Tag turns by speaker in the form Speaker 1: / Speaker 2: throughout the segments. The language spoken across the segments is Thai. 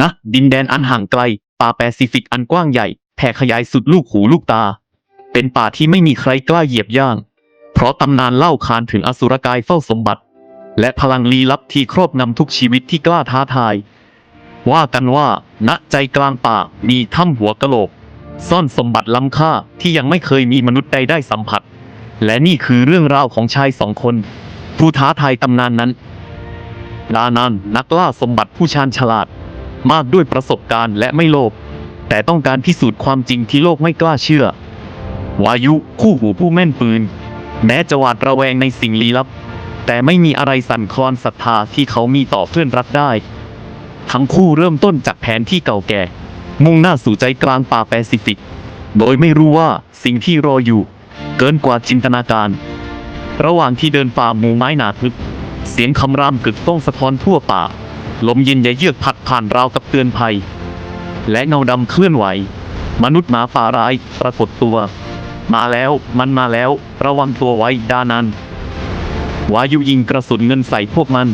Speaker 1: นะดินแดนอันห่างไกล ป่าแปซิฟิกอันกว้างใหญ่แผ่ขยายสุดลูกหูลูกตา เป็นป่าที่ไม่มีใครกล้าเหยียบย่าง เพราะตำนานเล่าขานถึงอสุรกายเฝ้าสมบัติ และพลังลี้ลับที่ครอบงำทุกชีวิตที่กล้าท้าทาย ว่ากันว่า ณใจกลางป่ามีถ้ำหัวกะโหลก ซ่อนสมบัติล้ำค่าที่ยังไม่เคยมีมนุษย์ใดได้สัมผัส และนี่คือเรื่องราวของชายสองคน ผู้ท้าทายตำนานนั้นดานันนักล่าสมบัติผู้ชาญฉลาด มากด้วยประสบการณ์และไม่โลภแต่ต้องการพิสูจน์ความจริงที่โลกไม่กล้าเชื่อ วายุคู่หูผู้แม่นปืน แม้จะหวาดระแวงในสิ่งลี้ลับ แต่ไม่มีอะไรสั่นคลอนศรัทธาที่เขามีต่อเพื่อนรักได้ ทั้งคู่เริ่มต้นจากแผนที่เก่าแก่ มุ่งหน้าสู่ใจกลางป่าแปซิฟิก โดยไม่รู้ว่าสิ่งที่รออยู่ เกินกว่าจินตนาการ ระหว่างที่เดินฝ่าหมู่ไม้หนาทึบเสียงคำรามกึกก้องสะท้อนทั่วป่า ลมเย็นยเยือกพัดผ่านราวกับเตือนภัย และเงาดำเคลื่อนไหว มนุษย์หมาป่าร้ายปรากฏตัว มาแล้วมันมาแล้ว ระวังตัวไว้ดานันวายุยิงกระสุนเงินใส่พวกมัน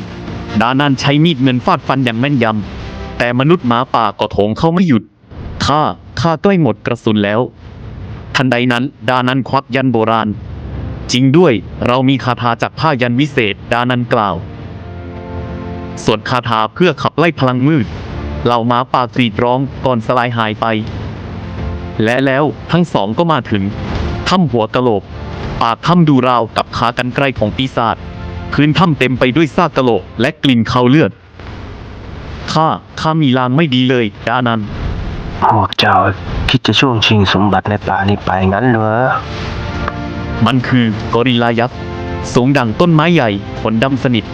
Speaker 1: ดานันใช้มีดเงินฟาดฟันอย่างแม่นยำ แต่มนุษย์หมาป่าก็โถงเข้าไม่หยุดข้าข้าใกล้หมดกระสุนแล้ว ทันใดนั้น ดานันควักยันโบราณ จริงด้วยเรามีคาถาจากผ้ายันวิเศษ ดานันกล่าว ส่วนคาถาเพื่อขับไล่พลังมืด เหล่าหมาป่ากรีดร้องก่อนสลายหายไป และแล้วทั้งสองก็มาถึงถ้ำหัวกะโหลก ปากถ้ำดูราวกับขากันไกลของปีศาจพื้นถ้ำเต็มไปด้วยซากกะโหลกและกลิ่นเขาเลือดข้าข้ามีลางไม่ดีเลยดานัน
Speaker 2: พวกเจ้าคิดจะช่วงชิงสมบัติในป่านี้ไปงั้นเหรอ
Speaker 1: มันคือกอริลลายักษ์สูงดังต้นไม้ใหญ่ขนดำสนิท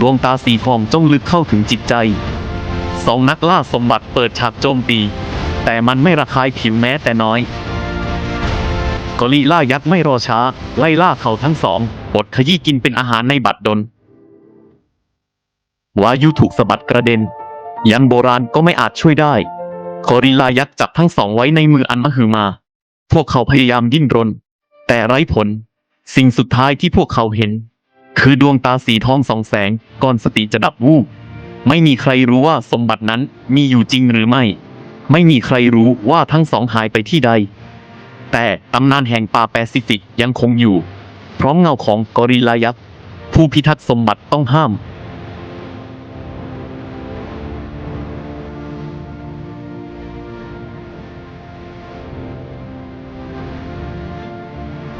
Speaker 1: ดวงตาสีทองจ้องลึกเข้าถึงจิตใจ สองนักล่าสมบัติเปิดฉากโจมตี แต่มันไม่ระคายผิวแม้แต่น้อยกอริลลายักษ์ไม่รอช้า ไล่ล่าเขาทั้งสองบดขยี้กินเป็นอาหารในบัดดลวายุถูกสะบัดกระเด็น ยันโบราณก็ไม่อาจช่วยได้กอริลลายักษ์จับทั้งสองไว้ในมืออันมหึมา พวกเขาพยายามดิ้นรน แต่ไร้ผล สิ่งสุดท้ายที่พวกเขาเห็น คือดวงตาสีทองสองแสงก่อนสติจะดับวูบไม่มีใครรู้ว่าสมบัตินั้นมีอยู่จริงหรือไม่ ไม่มีใครรู้ว่าทั้งสองหายไปที่ใด แต่ตำนานแห่งป่าแปซิฟิกยังคงอยู่ พร้อมเงาของกอริลายักษ์ผู้พิทักษ์สมบัติต้องห้าม